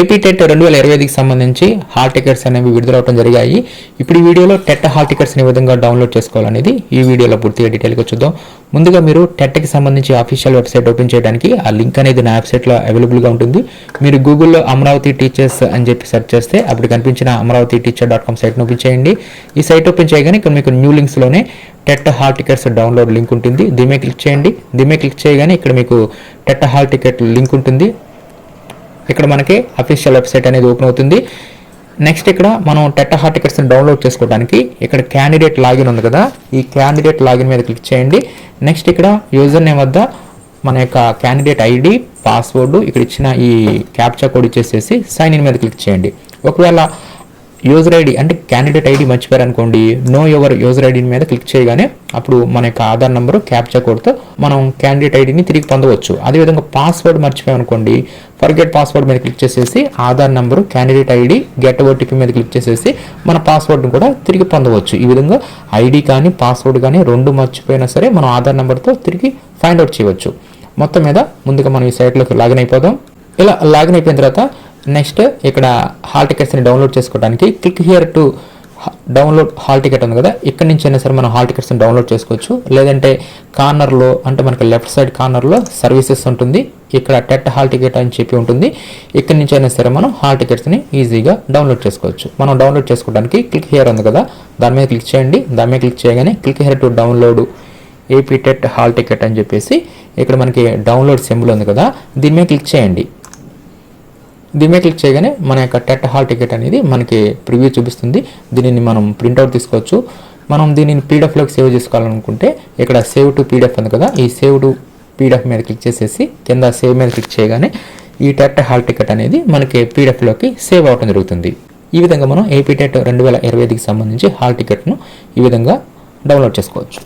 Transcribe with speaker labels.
Speaker 1: AP TET రెండు వేల ఇరవై ఐదుకి సంబంధించి హాల్ టికెట్స్ అనేవి విడుదలవడం జరిగాయి. ఇప్పుడు ఈ వీడియోలో టెట్ హాల్ టికెట్స్ ఏ విధంగా డౌన్లోడ్ చేసుకోవాలనేది ఈ వీడియోలో పూర్తిగా డీటెయిల్గా చూద్దాం. ముందుగా మీరు టెట్కి సంబంధించి అఫీషియల్ వెబ్సైట్ ఓపెన్ చేయడానికి ఆ లింక్ అనేది నా వెబ్సైట్లో అవైలబుల్గా ఉంటుంది. మీరు గూగుల్లో అమరావతి టీచర్స్ అని చెప్పి సెర్చ్ చేస్తే అప్పుడు కనిపించిన అమరావతి టీచర్ డాట్ కామ్ సైట్ని ఓపెన్ చేయండి. ఈ సైట్ ఓపెన్ చేయగానే ఇక్కడ మీకు new లింక్స్లోనే TET hall tickets download link ఉంటుంది. దీమే క్లిక్ చేయండి. దీమే క్లిక్ చేయగానే ఇక్కడ మీకు టెట్ హాల్ టికెట్ లింక్ ఉంటుంది. ఇక్కడ మనకి అఫీషియల్ వెబ్సైట్ అనేది ఓపెన్ అవుతుంది. నెక్స్ట్ ఇక్కడ మనం టెట్ట హార్ టికెట్స్ని డౌన్లోడ్ చేసుకోవడానికి ఇక్కడ క్యాండిడేట్ లాగిన్ ఉంది కదా. ఈ క్యాండిడేట్ లాగిన్ మీద క్లిక్ చేయండి. నెక్స్ట్ ఇక్కడ యూజర్ నేమ్ వద్ద మన యొక్క క్యాండిడేట్ ఐడి పాస్వర్డ్ ఇక్కడ ఇచ్చిన ఈ క్యాప్చా కోడ్ ఇచ్చేసేసి సైన్ ఇన్ మీద క్లిక్ చేయండి. ఒకవేళ యూజర్ ఐడి అంటే క్యాండిడేట్ ఐడి మర్చిపోయారు అనుకోండి నో యువర్ యూజర్ ఐడి మీద క్లిక్ చేయగానే అప్పుడు మన యొక్క ఆధార్ నెంబరు క్యాప్చా కోడ్తో మనం క్యాండిడేట్ ఐడిని తిరిగి పొందవచ్చు. అదేవిధంగా పాస్వర్డ్ మర్చిపోయాం అనుకోండి ఫర్గెట్ పాస్వర్డ్ మీద క్లిక్ చేసేసి Aadhaar number candidate ID get OTP మీద క్లిక్ చేసేసి మన పాస్వర్డ్ని కూడా తిరిగి పొందవచ్చు. ఈ విధంగా ఐడి కానీ పాస్వర్డ్ కానీ రెండు మర్చిపోయినా సరే మనం ఆధార్ నెంబర్తో తిరిగి ఫైండ్ అవుట్ చేయవచ్చు. మొత్తం మీద ముందుగా మనం ఈ సైట్లోకి లాగిన్ అయిపోదాం. ఇలా లాగిన్ అయిపోయిన తర్వాత నెక్స్ట్ ఇక్కడ హాల్ టికెట్స్ని డౌన్లోడ్ చేసుకోవడానికి click here to download hall ticket ఉంది కదా. ఇక్కడ నుంచి అయినా సరే మనం హాల్ టికెట్స్ని డౌన్లోడ్ చేసుకోవచ్చు. లేదంటే కార్నర్లో అంటే మనకి లెఫ్ట్ సైడ్ కార్నర్లో సర్వీసెస్ ఉంటుంది. ఇక్కడ టెట్ హాల్ టికెట్ అని చెప్పి ఉంటుంది. ఇక్కడ నుంచి అయినా సరే మనం హాల్ టికెట్స్ని ఈజీగా డౌన్లోడ్ చేసుకోవచ్చు. మనం డౌన్లోడ్ చేసుకోవడానికి క్లిక్ హియర్ ఉంది కదా. దాని మీద క్లిక్ చేయండి. దాని మీద క్లిక్ చేయగానే click here to download AP TET hall ticket అని చెప్పేసి ఇక్కడ మనకి డౌన్లోడ్ సింబల్ ఉంది కదా. దీని మీద క్లిక్ చేయండి. దీని మీద క్లిక్ చేయగానే మన యొక్క టెట్ హాల్ టికెట్ అనేది మనకి ప్రివ్యూ చూపిస్తుంది. దీనిని మనం ప్రింట్అవుట్ తీసుకోవచ్చు. మనం దీనిని పీడిఎఫ్లోకి సేవ్ చేసుకోవాలనుకుంటే ఇక్కడ సేవ్ టు పీడిఎఫ్ ఉంది కదా ఈ సేవ్ టు పీడిఎఫ్ మీద క్లిక్ చేసేసి కింద సేవ్ మీద క్లిక్ చేయగానే ఈ టెట్ హాల్ టికెట్ అనేది మనకి పీడిఎఫ్లోకి సేవ్ అవటం జరుగుతుంది. ఈ విధంగా మనం ఏపీ టెట్ రెండు వేల ఇరవై ఐదుకి సంబంధించి హాల్ టికెట్ను ఈ విధంగా డౌన్లోడ్ చేసుకోవచ్చు.